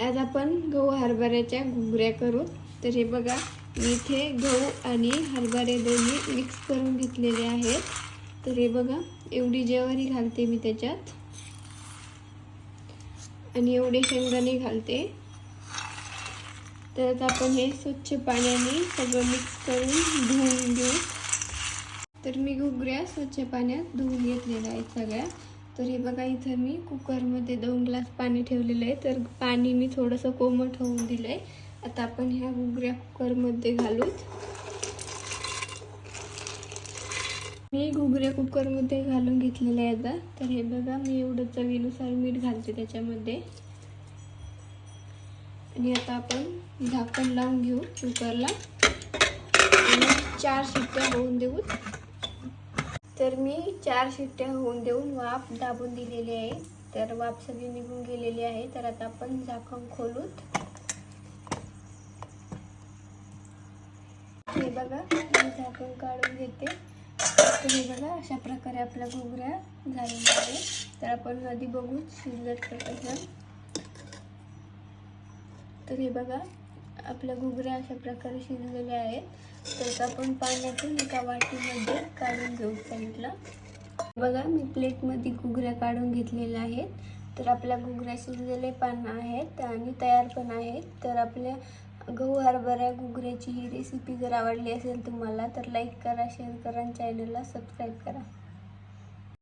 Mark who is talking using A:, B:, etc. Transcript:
A: आज आपण गहू हरभऱ्याच्या घुगऱ्या करू. तर हे बघा मी इथे गहू आणि हरभरे दोन्ही मिक्स करून घेतलेले आहेत. तर हे बघा एवढी जेवारी घालते मी त्याच्यात. आणि एवढे शेंगदाणे घालते. तर आपण हे स्वच्छ पाण्याने सगळं मिक्स करून धुवून घेऊ. तर मी घुगऱ्या स्वच्छ पाण्यात धुवून घेतलेल्या आहेत सगळ्या. तर हे बघा इथं मी कुकरमध्ये दोन ग्लास पाणी ठेवलेलं आहे. तर पाणी मी थोडंसं कोमट होऊन दिलं आहे आता आपण ह्या घुगऱ्या कुकरमध्ये घालूत मी घुगऱ्या कुकरमध्ये घालून घेतलेल्या आहेत आता. तर हे बघा मी एवढं चवीनुसार मीठ घालते त्याच्यामध्ये. आणि आता आपण झाकण लावून घेऊ कुकरला. आणि चार शिट्ट्या होऊन देऊ. तर मी चार शिट्ट्या होऊन देऊन वाफ दाबून दिलेली आहे. तर वाफ सगळी निघून गेलेली आहे. तर आता आपण झाकण खोलूत. हे बघा मी झाकण काढून घेते. तर हे बघा अशा प्रकारे आपल्या घोगऱ्या झालेल्या आहे तर आपण आधी बघू शिजत का तर हे बघा आपल्या घुगऱ्या अशा प्रकारे शिजलेल्या आहेत. तर आपण पाण्यातून एका वाटीमध्ये काढून घेऊ साईडला. बघा मी प्लेटमध्ये घुगऱ्या काढून घेतलेल्या आहेत. तर आपल्या घुगऱ्या शिजलेले पान आहेत आणि तयार पण आहेत. तर आपल्या गहू हरभऱ्या घुगऱ्याची ही रेसिपी जर आवडली असेल तुम्हाला तर लाईक करा शेअर करा आणि चॅनलला सबस्क्राईब करा.